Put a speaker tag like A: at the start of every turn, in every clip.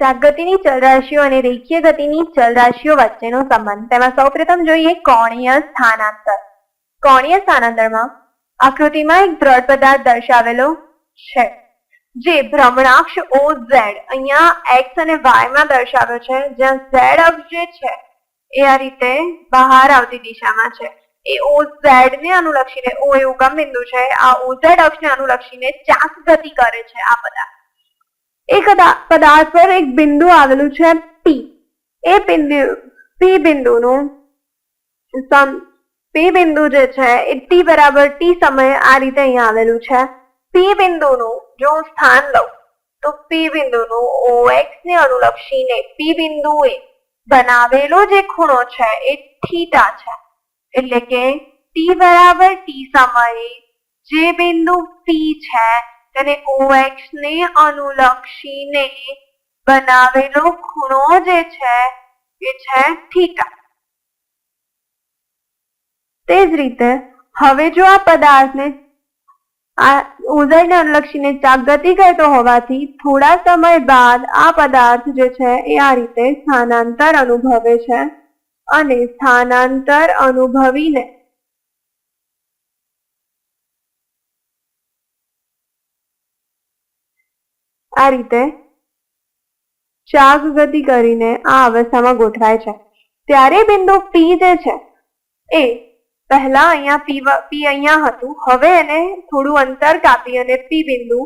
A: ચાકગતિની ચલરાશિઓ અને રેખીય ગતિની ચલરાશિઓ વચ્ચેનો સંબંધ. તેમાં સૌપ્રથમ જોઈએ કોણીય સ્થાનાંતર. કોણીય સ્થાનાંતરમાં આકૃતિમાં એક દ્રઢ પદાર્થ દર્શાવેલો છે, જે ભ્રમણાક્ષ ઓ ઝેડ અહીંયા એક્સ અને વાયમાં દર્શાવ્યો છે, જ્યાં ઝેડ અક્ષ જે છે, એ આ રીતે બહાર આવતી દિશામાં છે. એ ઓ ઝેડ ને અનુલક્ષીને ઓ એ ઉગમ બિંદુ છે, આ ઓ ઝેડ અક્ષને અનુલક્ષીને ચાક ગતિ કરે છે આ પદાર્થ. પદા- પદાર્થ પર એક બિંદુ આવેલું છે પી એ બિંદુ પી બિંદુનું સમ પી બિંદુ જે છે એ ટી બરાબર ટી સમયે આ રીતે અહીંયા આવેલું છે. પી બિંદુનું જો હું સ્થાન લઉં, તો પી બિંદુનું OX ને અનુલક્ષીને પી બિંદુએ બનાવેલો જે ખૂણો છે એ થીટા છે. એટલે કે ટી બરાબર ટી સમયે જે બિંદુ પી છે તેને OX અનુલક્ષીને બનાવેલો ખૂણો જે છે, એ છે થીટા. તે જ રીતે, હવે જો આ પદાર્થને આ ઉદયને અનુલક્ષીને ચાક ગતિ કરતો હોવાથી થોડા સમય બાદ આ પદાર્થ જે છે, એ આ રીતે સ્થાનાંતર અનુભવે છે અને સ્થાનાંતર અનુભવીને આ રીતે શાક ગતિ કરીને આ અવસ્થામાં ગોઠવાય છે. ત્યારે બિંદુ પી જે છે, એ પહેલા અહીંયા પી પી અહીંયા હતું. હવે એને થોડું અંતર કાપી અને પી બિંદુ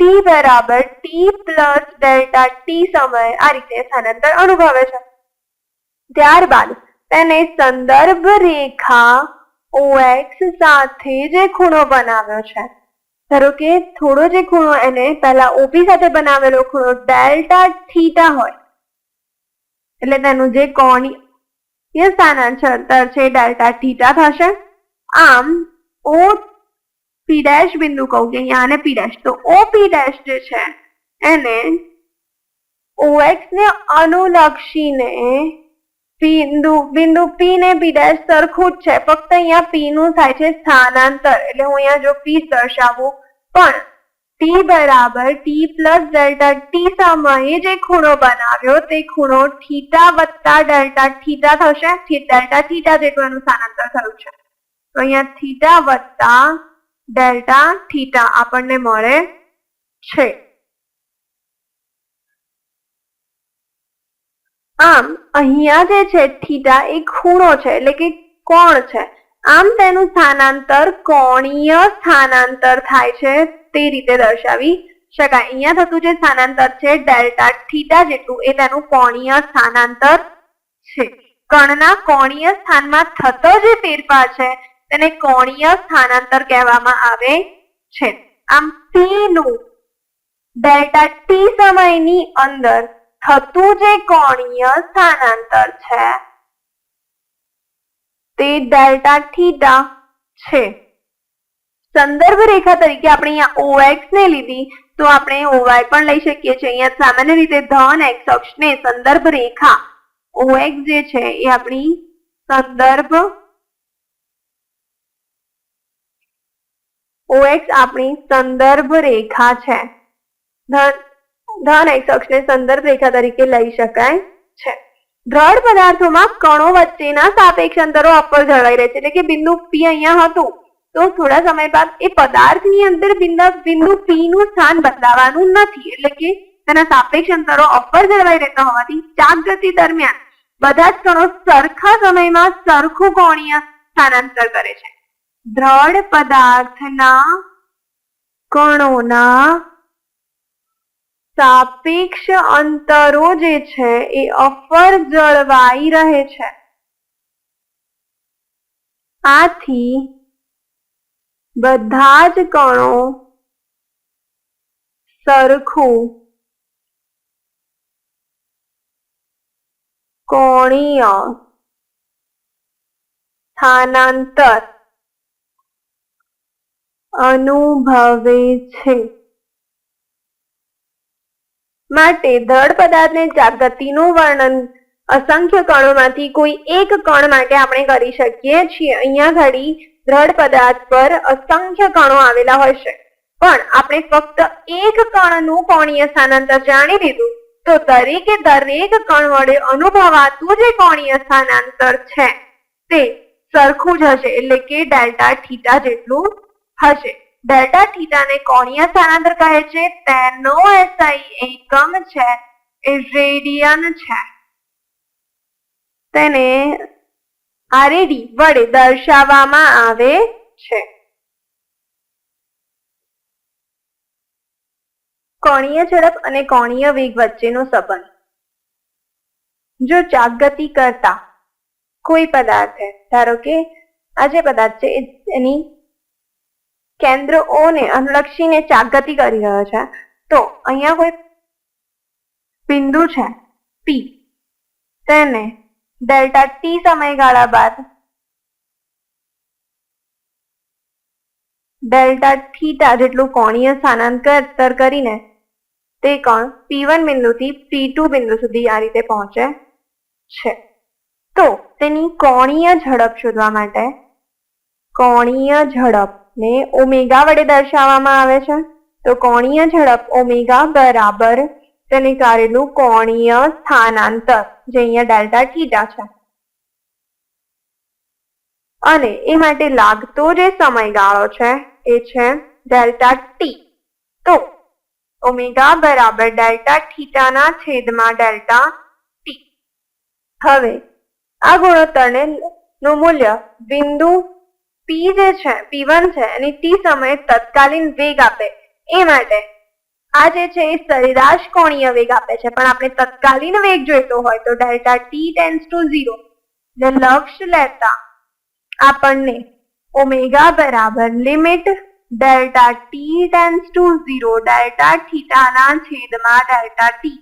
A: ટી બરાબર ટી પ્લસ ડેલ્ટા ટી સમય આ રીતે સ્થાનાંતર અનુભવે છે. ત્યારબાદ તેને સંદર્ભ રેખા ઓએક્સ સાથે જે ખૂણો બનાવ્યો છે ધારો કે થોડો જે ખૂણો એને પહેલા ઓપી સાથે બનાવેલો ખૂણો ડેલ્ટા થીટા હોય. એટલે તેનું જે કોણીય સ્થાનાંતર છે ડેલ્ટા થીટા થશે. આમ ઓ પી ડેશ બિંદુ કહું કે અહીંયા આને પી ડેશ તો ઓ પી ડેશ જે છે એને ઓએક્સ ને અનુલક્ષીને બિંદુ બિંદુ પી ને પી ડેશ સરખું જ છે. ફક્ત અહીંયા પી નું થાય છે સ્થાનાંતર. એટલે હું અહીંયા જો પી દર્શાવું પણ ટી બરાબર ટી પ્લસ ડેલ્ટા ટી સમયે જે ખૂણો બનાવ્યો તે ખૂણો થીટા વત્તા ડેલ્ટા થીટા થશે. ડેલ્ટા થીટા જેટલું એનું સ્થાનાંતર થયું છે. તો અહીંયા થીટા વત્તા ડેલ્ટા થીટા આપણને મળે છે. આમ અહીંયા જે છે થીટા એ ખૂણો છે, એટલે કે કોણ છે? આમ તેનું સ્થાનાંતર કોણીય સ્થાનાંતર થાય છે. તે રીતે દર્શાવી શકાય. અહીંયા થતું જે સ્થાનાંતર છે, ડેલ્ટા થીટા જેટલું, એ તેનું કોણીય સ્થાનાંતર છે. કણના કોણીય સ્થાનમાં થતો જે ફેરફાર છે, તેને કોણીય સ્થાનાંતર કહેવામાં આવે છે. આમ નું ડેલ્ટા ટી સમયની અંદર થતું જે કોણીય સ્થાનાંતર છે તે ડેલ્ટા થીટા છે. સંદર્ભ રેખા તરીકે આપણે અહીંયા OX ને લીધી, તો આપણે OY પણ લઈ શકીએ છીએ. અહીંયા સામાન્ય રીતે ધન એક્સ અક્ષ ને સંદર્ભ રેખા OX જે છે એ આપણી સંદર્ભ ઓએક્સ આપણી સંદર્ભ રેખા છે. ધન ધન x અક્ષને સંદર્ભ રેખા તરીકે લઈ શકાય છે. દ્રઢ પદાર્થોમાં કણો વચ્ચેના સાપેક્ષ અંતરો અપર જળવાઈ રહે છે. એટલે કે બિંદુ પી અહીંયા હતું. તો થોડા સમય બાદ એ પદાર્થની અંદર બિંદુ પી નું સ્થાન બદલાવાનું નથી. એટલે કે તેના સાપેક્ષ અંતરો અપર જળવાઈ રહેતા હોવાથી ચાક ગતિ દરમિયાન બધા જ કણો સરખા સમયમાં સરખું કોણીય સ્થાનાંતર કરે છે. દ્રઢ પદાર્થના કણોના સાપેક્ષ અંતરો જે છે એ અફર જળવાઈ રહે છે. આથી બધા જ કણો સરખું કોણીય સ્થાનાંતર અનુભવે છે. માટે દ્રઢ પદાર્થને જાગૃતિનું વર્ણન અસંખ્ય કણોમાંથી કોઈ એક કણ માટે આપણે કરી શકીએ છીએ. અહીંયા ઘડી દ્રઢ પદાર્થ પર અસંખ્ય કણો આવેલા હશે. પણ આપણે ફક્ત એક કણનું કોણીય સ્થાનાંતર જાણી લીધું. તો દરેકે દરેક કણ વડે અનુભવાતું જે કોણીય સ્થાનાંતર છે. તે સરખું જ હશે, એટલે કે ડેલ્ટા થીટા જેટલું હશે. ડેલ્ટા થીટાને કોણીય સ્થાનાંતર કહે છે. તેનો એસઆઈ એકમ છે. એ રેડિયન છે. તેને આરએડી વડે દર્શાવવામાં આવે છે. કોણીય ઝડપ અને કોણીય વેગ વચ્ચેનો સંબંધ. જો ચાકગતિ કરતા કોઈ પદાર્થ, ધારો કે આ જે પદાર્થ છે એની કેન્દ્ર O ને અનુલક્ષીને ચાકગતિ કરી રહ્યો છે. તો અહીંયા કોઈ બિંદુ છે પી તેને ડેલ્ટા ટી સમયગાળા બાદ ડેલ્ટા થીટા જેટલું કોણીય સ્થાનાંતર કરીને તે કોણ? પી વન બિંદુથી P2 બિંદુ સુધી આ રીતે પહોંચે છે. તો તેની કોણીય ઝડપ શોધવા માટે કોણીય ઝડપને ઓમેગા વડે દર્શાવવામાં આવે છે. તો કોણીય ઝડપ ઓમેગા બરાબર તેને કારેલું કોણીય સ્થાનાંતર, જે અહીંયા ડેલ્ટા થીટા છે. અને એ માટે લાગતો જે સમયગાળો છે એ છે ડેલ્ટા ટી. તો ઓમેગા બરાબર ડેલ્ટા થીટાના છેદમાં ડેલ્ટા ટી. હવે આ ગુણોત્તરને નું મૂલ્ય બિંદુ પી જે છે, પી છે અને ટી સમયે તત્કાલીન વેગ આપે. એ માટે આ જે છે એ સરેરાશ કોણીય વેગ આપે છે. પણ આપણે તત્કાલીન વેગ જોઈતો હોય તો delta T tends to zero ને લક્ષ્ય લેતા આપણને ઓમેગા બરાબર limit delta T tends to zero delta થીટાના છેદમાં ડેલ્ટા ટી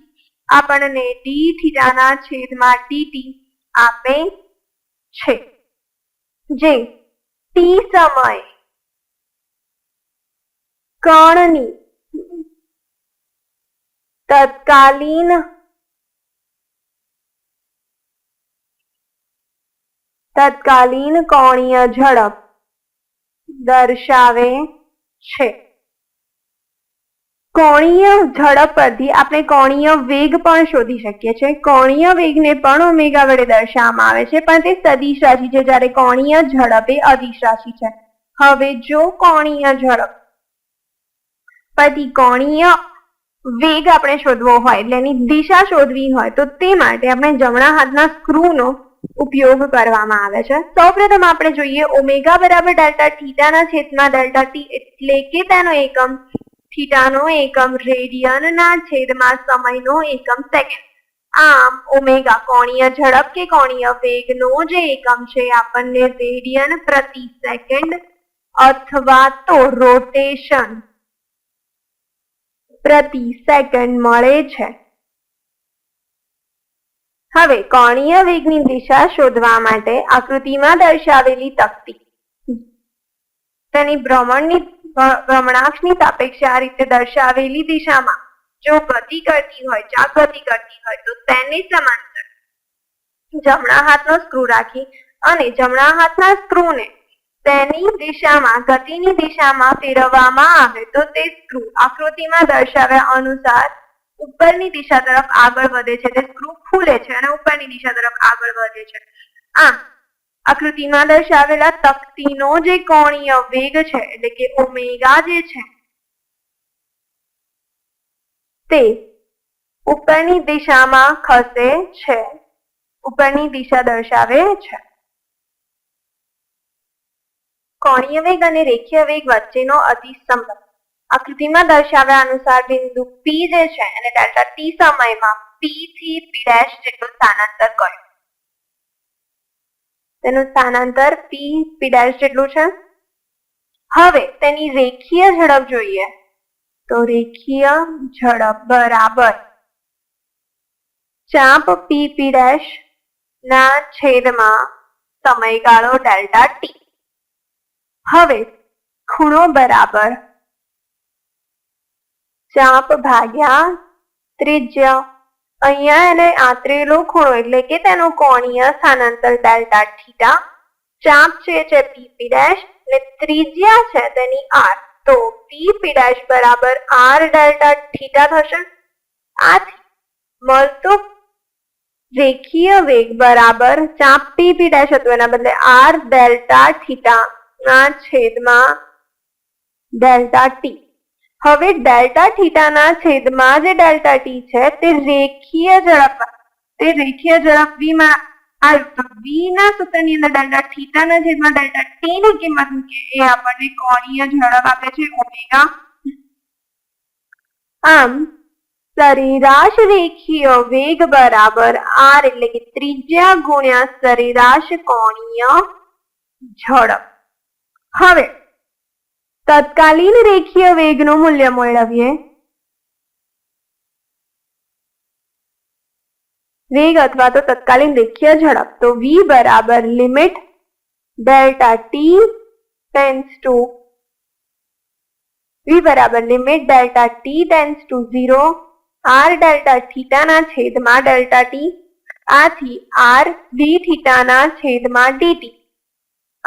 A: આપણને ડી થીટાના છેદમાં ડીટી આપે છે. જે ટી સમય. કણની તત્કાલીન. તત્કાલીન કોણીય ઝડપ દર્શાવે છે. કોણીય ઝડપ પરથી આપણે કોણીય વેગ પણ શોધી શકીએ છીએ. કોણીય વેગને પણ ઓમેગા વડે દર્શાવવામાં આવે છે, પણ તે સદિશ રાશિ છે, જ્યારે કોણીય ઝડપ એ અદિશ રાશિ છે. હવે જો કોણીય ઝડપ પરથી કોણીય વેગ આપણે શોધવો હોય, એટલે એની દિશા શોધવી હોય, તો તે માટે આપણે જમણા હાથના સ્ક્રૂનો ઉપયોગ કરવામાં આવે છે. સૌપ્રથમ આપણે જોઈએ ઓમેગા બરાબર ડેલ્ટા થીટાના છેદમાં ડેલ્ટા ટી એટલે કે તેનો એકમ થીટાનો એકમ રેડિયનના છેદમાં સમયનો એકમ સેકન્ડ. આમ, ઓમેગા કોણીય ઝડપ કે કોણીય વેગનો જે એકમ છે આપણને રેડિયન પ્રતિ સેકન્ડ અથવા તો રોટેશન પ્રતિ સેકન્ડ મળે છે. હવે, કોણીય વેગની દિશા શોધવા માટે આકૃતિમાં દર્શાવેલી તકતી. તેની ભ્રમણની ભ- ભ્રમણાક્ષની સાપેક્ષે આ રીતે દર્શાવેલી દિશામાં. જો ગતિ કરતી હોય, ચાક ગતિ કરતી હોય, તો તેને સમાંતર. જમણા હાથનો સ્ક્રૂ રાખી અને જમણા હાથના સ્ક્રૂને તેની દિશામાં, ગતિની દિશામાં ફેરવવામાં આવે, તો તે સ્ક્રૂ આકૃતિમાં દર્શાવ્યા અનુસાર ઉપરની દિશા તરફ આગળ વધે છે. તે સ્ક્રૂ ખુલે છે અને ઉપરની દિશા તરફ આગળ વધે છે. આમ આકૃતિમાં દર્શાવેલા તકતીનો જે કોણીય વેગ છે, એટલે કે ઓમેગા જે છે, તે ઉપરની દિશામાં ખસે છે. ઉપરની દિશા દર્શાવે છે. કોણીય વેગ અને રેખીય વેગ વચ્ચેનો અતિ સંબંધ આકૃતિમાં દર્શાવ્યા અનુસાર બિંદુ પી જે છે, એને ડેલ્ટા ટી સમયમાં પી થી પી ડેશ જેટલું સ્થાનાંતર કર્યું. તેનું સ્થાનાંતર પી પી ડેશ જેટલું છે. હવે તેની રેખીય ઝડપ જોઈએ. તો રેખીય ઝડપ બરાબર ચાપ પી પી ડેશ ના છેદમાં સમયગાળો ડેલ્ટા ટી હવે ખૂણો બરાબર ચાપ ભાગ્યા ત્રિજ્યા અહીંયા એને આંતરેલો ખૂણો એટલે કે તેનો કોણીય સ્થાનાંતર ડેલ્ટા થીટા ચાપ છે છે પી પી ડેશ ને ત્રિજ્યા છે તેની આર તો પી પી ડેશ બરાબર આર ડેલ્ટા થીટા થશે. આથી મળતો રેખીય વેગ બરાબર ચાપ પીપી ડેશ હતું. એના બદલે આર ડેલ્ટા થીટા ના છેદમાં ડેલ્ટા ટી હવે ડેલ્ટા થીટાના છેદમાં જે ડેલ્ટા ટી છે, તે રેખીય ઝડપ, તે રેખીય ઝડપ વીમાં આવ્યું v સૂત્રની અંદર ડેલ્ટા થીટાના છેદમાં ડેલ્ટા ટી ની કિંમત મૂકીએ, એ આપણને કોણીય ઝડપ આપે છે, ઓમેગા. આમ, સરેરાશ રેખીય વેગ બરાબર આર એટલે કે ત્રિજ્યા ગુણ્યા સરેરાશ કોણીય ઝડપ. હવે તત્કાલીન રેખીય વેગનું મૂલ્ય મેળવીએ વેગ અથવા તો તત્કાલીન રેખીય ઝડપ તો v બરાબર limit delta T tends to v બરાબર limit delta T tends to zero R delta થીટાના છેદમાં ડેલ્ટા ટી આથી આર ડી થીટાના છેદમાં ડીટી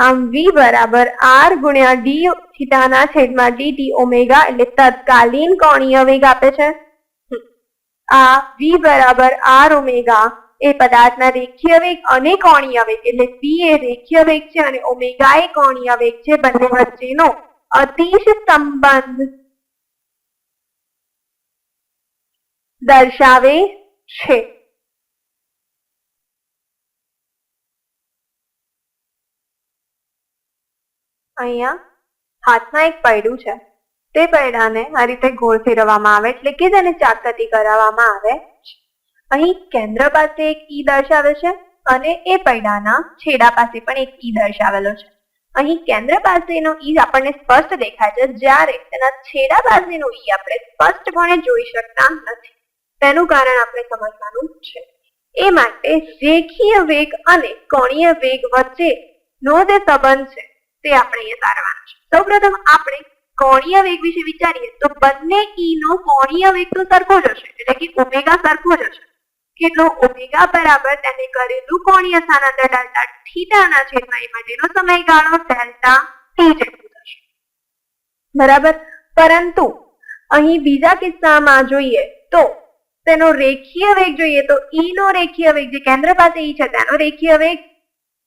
A: આમ વી બરાબર આર ગુણ્યા ડી થીટાના છેદમાં ડીટી ઓમેગા એટલે તત્કાલીન કોણીય વેગ આપે છે. આ વી બરાબર આર ઓમેગા એ પદાર્થના રેખીય વેગ અને કોણીય વેગ એટલે વી એ રેખીય વેગ છે અને ઓમેગા એ કોણીય વેગ છે બંને વચ્ચેનો અતિશ સંબંધ દર્શાવે છે. અહીંયા હાથમાં એક પૈડું છે. તે પૈડાને આ રીતે ગોળ ફેરવવામાં આવે, એટલે કે તેને ચાકતી કરાવવામાં આવે અહીં કેન્દ્ર પાસે એક ઈ દર્શાવે છે અને એ પૈડાના છેડા પાસે પણ એક ઈ દર્શાવેલો છે. અહીં કેન્દ્ર પાસેનો ઈ આપણને સ્પષ્ટ દેખાય છે, જ્યારે તેના છેડા પાસેનો ઈ આપણે સ્પષ્ટપણે જોઈ શકતા નથી. તેનું કારણ આપણે સમજવાનું છે. એ માટે રેખીય વેગ અને કોણીય વેગ વચ્ચે નો જે સંબંધ છે તે આપણે અહીંયા તારવાનો. છે સૌપ્રથમ આપણે કોણીય વેગ વિશે વિચારીએ તો બંને ઈ નો કોણીય વેગ તો સરખો જ હશે, એટલે કે ઓમેગા સરખો જ હશે. કેટલો? ઓમેગા બરાબર તેને કરેલું કોણીય સ્થાનાંતર ડેલ્ટા થીટાના છેદમાં એ માટેનો સમયગાળો ડેલ્ટા ટી જેટલું થશે. બરાબર? પરંતુ અહીં બીજા કિસ્સામાં જોઈએ તો તેનો રેખીય વેગ જોઈએ તો ઈ નો રેખીય વેગ જે કેન્દ્ર પાસે ઈ છે, તેનો રેખીય વેગ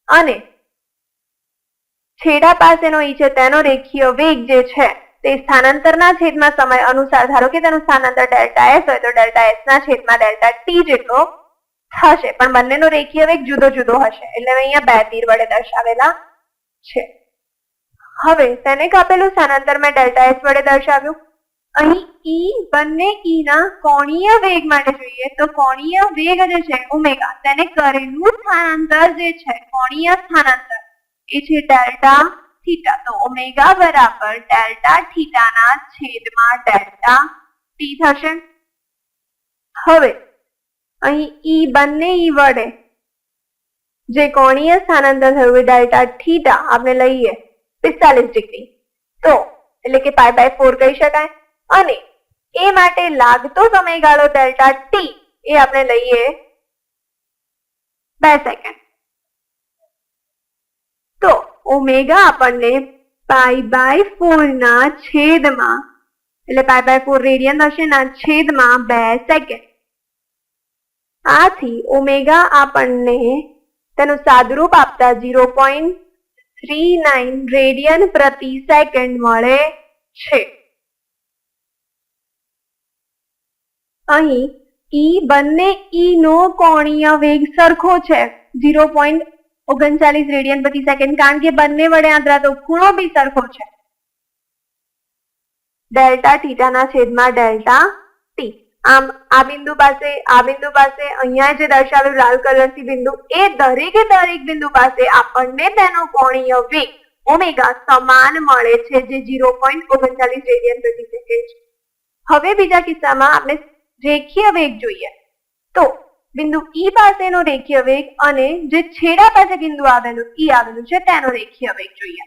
A: અને છેડા પાસેનો ઈ છે, તેનો રેખીય વેગ જે છે, તે સ્થાનાંતરના છેદમાં સમય અનુસાર, ધારો કે તેનું સ્થાનાંતર ડેલ્ટા એસ હોય તો ડેલ્ટા એસ ના છેદમાં ડેલ્ટા ટી જેટલો થશે, પણ બંનેનો રેખીય વેગ જુદો જુદો હશે, એટલે અહીંયા બે તીર વડે દર્શાવેલા છે. હવે તેને કાપેલું સ્થાનાંતર મેં ડેલ્ટા એસ વડે દર્શાવ્યું. અહીં ઈ બંને ઈ ના કોણીય વેગ માટે જોઈએ, તો કોણીય વેગ જે છે, ઓમેગા, તેને કરેલું સ્થાનાંતર જે છે, કોણીય સ્થાનાંતર એ છે ડેલ્ટા થીટા. તો ઓમેગા બરાબર ડેલ્ટા થીટાના છેદમાં ડેલ્ટા ટી થશે. હવે, અહીં ઈ બંને ઈ વડે જે કોણીય સ્થાનાંતર થયું ડેલ્ટા થીટા આપણે લઈએ પિસ્તાલીસ ડિગ્રી. તો એટલે કે પાઈ બાય ફોર કહી શકાય. અને એ માટે લાગતો સમયગાળો ડેલ્ટા ટી એ આપણે લઈએ બે સેકન્ડ. તો ઓમેગા આપણને પાઈ બાય ફોર ના છેદમાં, એટલે પાઈ બાય ફોર રેડિયન થશે ના છેદમાં બે સેકન્ડ. આથી ઓમેગા આપણને તેનું સાદુરૂપ આપતા zero point three nine radian પ્રતિ સેકન્ડ મળે છે. અહીં ઈ બંને ઈ નો કોણીય વેગ સરખો છે, ઝીરો પોઈન્ટ ઓગણચાલીસ રેડિયન પ્રતિ સેકન્ડ, કારણ કે બંને વડે આંતરાતો ખૂણો બી સરખો છે. ડેલ્ટા થીટાના છેદમાં ડેલ્ટા ટી આમ આ બિંદુ પાસે, આ બિંદુ પાસે અહીંયા જે દર્શાવેલું લાલ કલરથી બિંદુ, એ દરેકે દરેક બિંદુ પાસે આપણને તેનો કોણીય વેગ ઓમેગા સમાન મળે છે, જે ઝીરો પોઈન્ટ ઓગણચાલીસ રેડિયન પ્રતિ સેકન્ડ છે. હવે બીજા કિસ્સામાં આપણે રેખીય વેગ જોઈએ. તો બિંદુ ઈ પાસેનો રેખીય વેગ અને જે છેડા પાસે બિંદુ આવેલું ઈ આવેલું છે, તેનો રેખીય વેગ જોઈએ.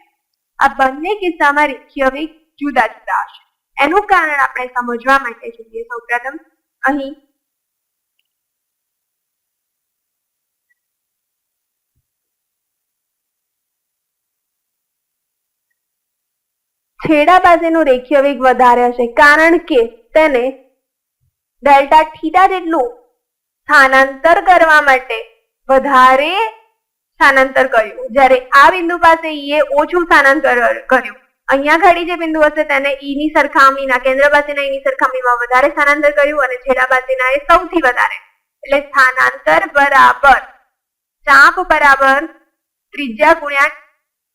A: આ બંને કિસ્સામાં રેખીય વેગ જુદા જુદા હશે. એનું કારણ આપણે સમજવા માટે જોઈએ. સૌપ્રથમ, અહીં છેડા પાસેનો રેખીય વેગ વધારે હશે કારણ કે તેને ડેલ્ટા થીટા જેટલું સ્થાનાંતર કરવા માટે વધારે સ્થાનાંતર કર્યું. જ્યારે આ બિંદુ પાસે ઈએ ઓછું સ્થાનાંતર કર્યું. અહીંયા ઘડી જે બિંદુ હશે તેને ઈ ની સરખામણીના, કેન્દ્ર પાસેના ઈ ની સરખામણીમાં વધારે સ્થાનાંતર કર્યું અને છેડા પાસેના એ સૌથી વધારે. એટલે સ્થાનાંતર બરાબર, ચાપ બરાબર ત્રિજ્યા ગુણ્યા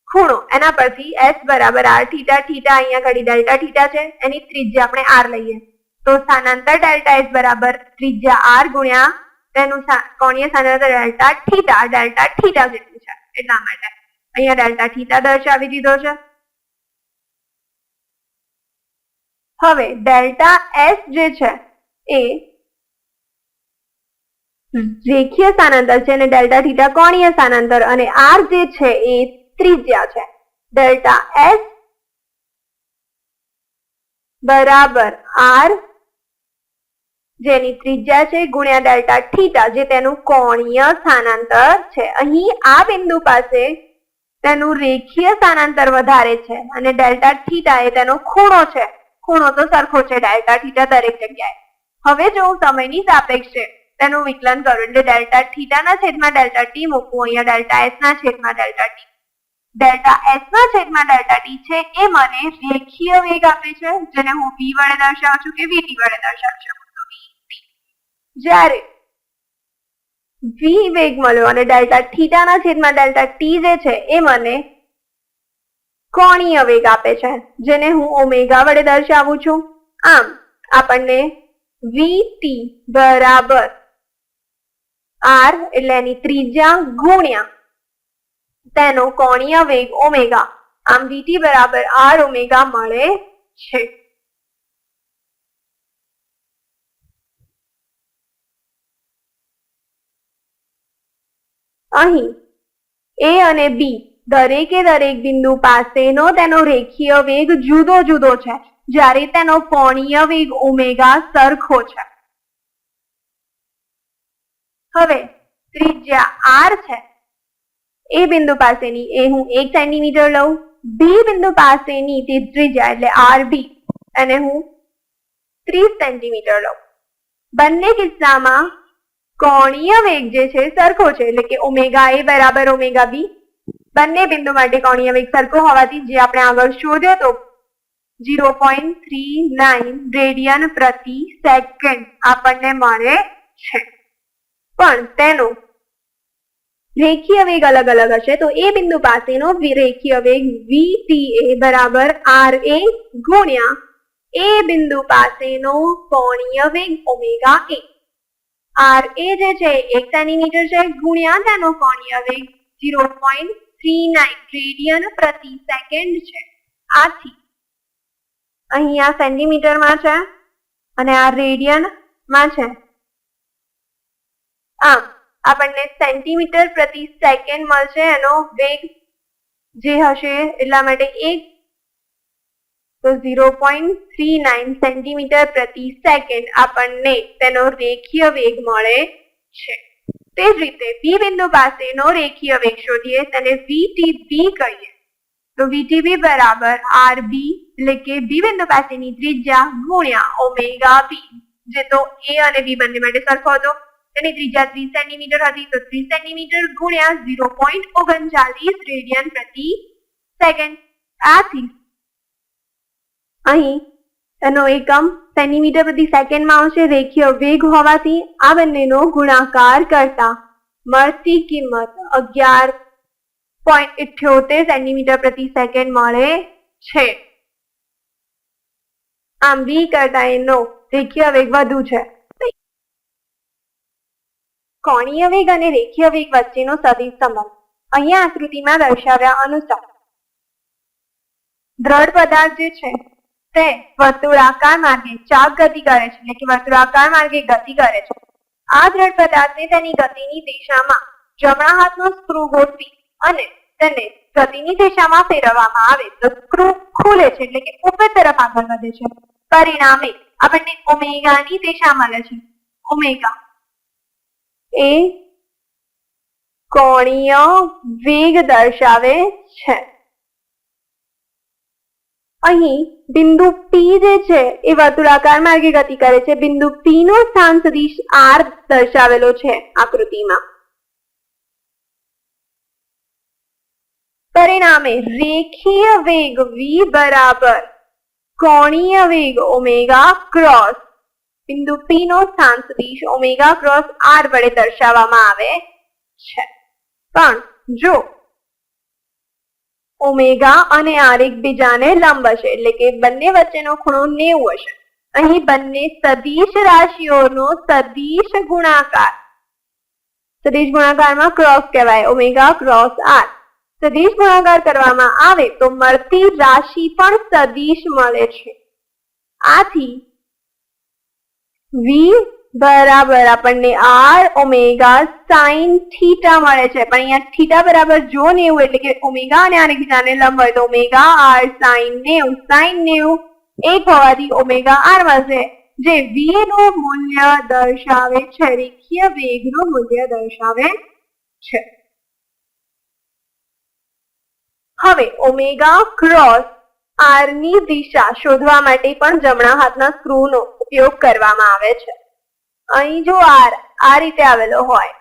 A: ખૂણો. એના પરથી એસ બરાબર આર થીટા થીટા અહીંયા ઘડી ડેલ્ટા થીટા છે. એની ત્રિજ્યા આપણે આર લઈએ. તો સ્થાનાંતર ડેલ્ટા એસ બરાબર ત્રિજ્યા આર ગુણ્યા તેનું કોણીય સ્થાનાંતર ડેલ્ટા થીટા ડેલ્ટા થીટા જેટલું છે, એટલા માટે. અહીંયા ડેલ્ટા થીટા દર્શાવી દીધો છે. હવે ડેલ્ટા એસ જે છે એ રેખીય સ્થાનાંતર છે અને ડેલ્ટા થીટા કોણીય સ્થાનાંતર અને આર જે છે એ ત્રિજ્યા છે. ડેલ્ટા એસ બરાબર આર જેની ત્રિજ્યા છે ગુણ્યા ડેલ્ટા થીટા, જે તેનું કોણીય સ્થાનાંતર છે. અહીં આ બિંદુ પાસે તેનું રેખીય સ્થાનાંતર વધારે છે અને ડેલ્ટા થીટા એ તેનો ખૂણો છે. ખૂણો તો સરખો છે, ડેલ્ટા થીટા દરેક જગ્યાએ. હવે જો હું સમયની સાપેક્ષે તેનું વિકલન કરું, એટલે ડેલ્ટા થીટાના છેદમાં ડેલ્ટા ટી મૂકવું અહીંયા ડેલ્ટા એસ ના છેદમાં ડેલ્ટા ટી. ડેલ્ટા એસ ના છેદમાં ડેલ્ટા ટી છે, એ મને રેખીય વેગ આપે છે, જેને હું વી વડે દર્શાવું છું કે વીટી વડે દર્શાવું VT. જ્યારે વી વેગ મળ્યો અને ડેલ્ટા થીટાના છેદમાં ડેલ્ટા ટી જે છે એ મને કોણીય વેગ આપે છે, જેને હું ઓમેગા વડે દર્શાવું છું. આમ, આપણને વી ટી બરાબર આર એટલે એની ત્રિજ્યા ગુણ્યા તેનો કોણીય વેગ ઓમેગા. આમ વીટી બરાબર આર ઓમેગા મળે છે. અહીં. એ અને બી દરેકે દરેક બિંદુ પાસેનો તેનો રેખીય વેગ જુદો જુદો છે, જ્યારે તેનો કોણીય વેગ ઓમેગા સરખો છે. હવે ત્રિજ્યા આર છે. એ બિંદુ પાસેની એ હું એક સેન્ટીમીટર લઉં, બી બિંદુ પાસેની તે ત્રિજ્યા એટલે આર બી, અને હું ત્રીસ સેન્ટીમીટર લઉં. બંને કિસ્સામાં કોણીય વેગ જે છે સરખો છે, એટલે કે ઓમેગા એ બરાબર ઓમેગા બી. બંને બિંદુ માટે કોણીય વેગ સરખો હોવાથી જે આપણે આગળ શોધ્યો તો zero point three nine radian પ્રતિ સેકન્ડ આપણને મળે છે. પણ તેનો રેખીય વેગ અલગ અલગ હશે, તો એ બિંદુ પાસેનો રેખીય વેગ વીટીએ બરાબર આર એ ગુણ્યા એ બિંદુ પાસેનો કોણીય વેગ ઓમેગા એ. આર એ જે છે, એક સેન્ટીમીટર છે, ગુણ્યા તેનો કોણીય વેગ zero point three nine radian પ્રતિ સેકન્ડ છે. આથી અહીંયા સેન્ટીમીટરમાં છે અને આ રેડિયનમાં છે. આમ, આપણને સેન્ટીમીટર પ્રતિ સેકન્ડ મળશે, એનો વેગ જે હશે એટલા માટે એક તો zero point three nine centimetre પ્રતિ સેકન્ડ આપણને તેનો રેખીય વેગ મળે છે. તે જ રીતે બી બિંદુ પાસેનો રેખીય વેગ શોધીએ, તેને વીટીબી કહીએ. તો વીટીબી બરાબર આર બી એટલે કે બી બિંદુ પાસેની ત્રિજ્યા ગુણ્યા ઓમેગા બી જે તો એ અને બી બંને માટે સરખો હતો. તેની ત્રિજ્યા ત્રીસ સેન્ટીમીટર હતી, તો ત્રીસ સેન્ટીમીટર ગુણ્યા ઝીરો પોઈન્ટ ઓગણચાલીસ રેડિયન પ્રતિ સેકન્ડ. આથી અહીં, એનો એકમ સેન્ટીમીટર પ્રતિ સેકન્ડમાં આવશે. રેખીય વેગ હોવાથી આ બંનેનો ગુણાકાર કરતા મળતી કિંમત અગિયાર પોઈન્ટ ઇઠ્યોતેર સેન્ટીમીટર પ્રતિ સેકન્ડ મળે છે. આમ બી કરતા એનો રેખીય વેગ વધુ છે. કોણીય વેગ અને રેખીય વેગ વચ્ચેનો સદિશ સંબંધ અહીંયા આકૃતિમાં દર્શાવ્યા અનુસાર દ્રઢ પદાર્થ જે છે તે વર્તુળાકાર માર્ગે ચાપ ગતિ કરે છે, એટલે કે વર્તુળાકાર માર્ગે ગતિ કરે છે. આ દ્રઢ પદાર્થને તેની ગતિની દિશામાં જમણા હાથનો સ્ક્રૂ ગોઠવી અને તેને ગતિની દિશામાં ફેરવવામાં આવે તો સ્ક્રૂ ખુલે છે, એટલે કે ઉપર તરફ આગળ વધે છે. પરિણામે આપણને ઓમેગાની દિશા મળે છે. ઓમેગા. એ કોણીય વેગ દર્શાવે છે. અહીં બિંદુ પી જે છે એ વર્તુળાકાર માર્ગે ગતિ કરે છે. બિંદુ પી નો સ્થાન સદીશ આર દર્શાવેલો છે આકૃતિમાં. પરિણામે રેખીય વેગ v બરાબર કોણીય વેગ ઓમેગા ક્રોસ બિંદુ પી નો સ્થાન સદીશ ઓમેગા ક્રોસ આર વડે દર્શાવવામાં આવે છે. પણ જો ઓમેગા અને આર એકબીજાને લંબ હશે. એટલે કે બંને વચ્ચેનો ખૂણો નેવું હશે. અહીં બંને સદીશ રાશિઓનો સદીશ ગુણાકાર. સદીશ ગુણાકારમાં ક્રોસ કહેવાય. ઓમેગા ક્રોસ આર સદીશ ગુણાકાર કરવામાં આવે તો મળતી રાશિ પણ સદીશ મળે છે. આથી વી બરાબર આપણને આર ઓમેગા સાઈન થીટા મળે છે. પણ અહીંયા થીટા બરાબર જો નેવું એટલે કે ઓમેગા અને આને બીજાને લંબ હોય તો ઓમેગા આર સાઈન નેવું. સાઈન નેવું એક હોવાથી ઓમેગા આર મળશે, જે વી નું મૂલ્ય દર્શાવે છે. રેખીય વેગનું મૂલ્ય દર્શાવે છે. હવે ઓમેગા ક્રોસ આરની દિશા શોધવા માટે પણ જમણા હાથના સ્ક્રૂનો ઉપયોગ કરવામાં આવે છે. અહીં જો આર, આ રીતે આવેલો હોય,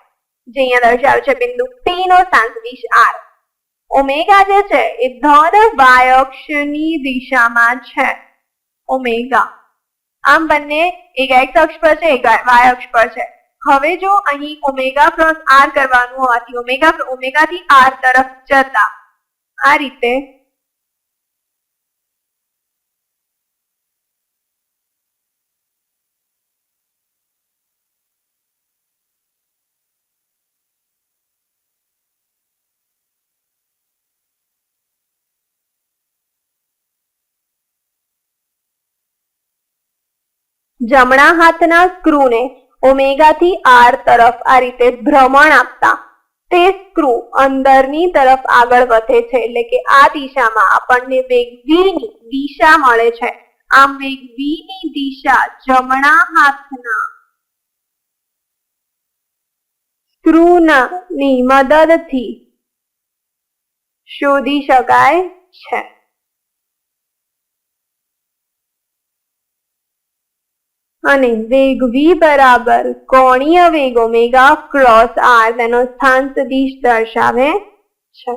A: જે અહીંયા દર્શાવે છે, બિંદુ પી નો સાંસદિશ આર ઓમેગા જે છે, એ ધન વાય દિશામાં છે. ઓમેગા. આમ બંને એક એક્સ અક્ષ પર છે, એક વાય અક્ષ પર છે. હવે જો અહીં ઓમેગા ક્રોસ આર કરવાનું હોવાથી ઓમેગા ઓમેગા થી આર તરફ જતા, આ રીતે જમણા હાથના સ્ક્રૂને ઓમેગાથી આર તરફ આ રીતે ભ્રમણ આપતા. તે સ્ક્રૂ અંદરની તરફ આગળ વધે છે, એટલે કે આ દિશામાં આપણને વેગ v દિશા મળે છે. આમ વેગ v દિશા જમણા હાથના સ્ક્રૂના ની મદદથી શોધી શકાય છે. અને વેગ v બરાબર કોણીય વેગ ઓમેગા ક્રોસ આર તેનો સ્થાન સદિશ દર્શાવે છે.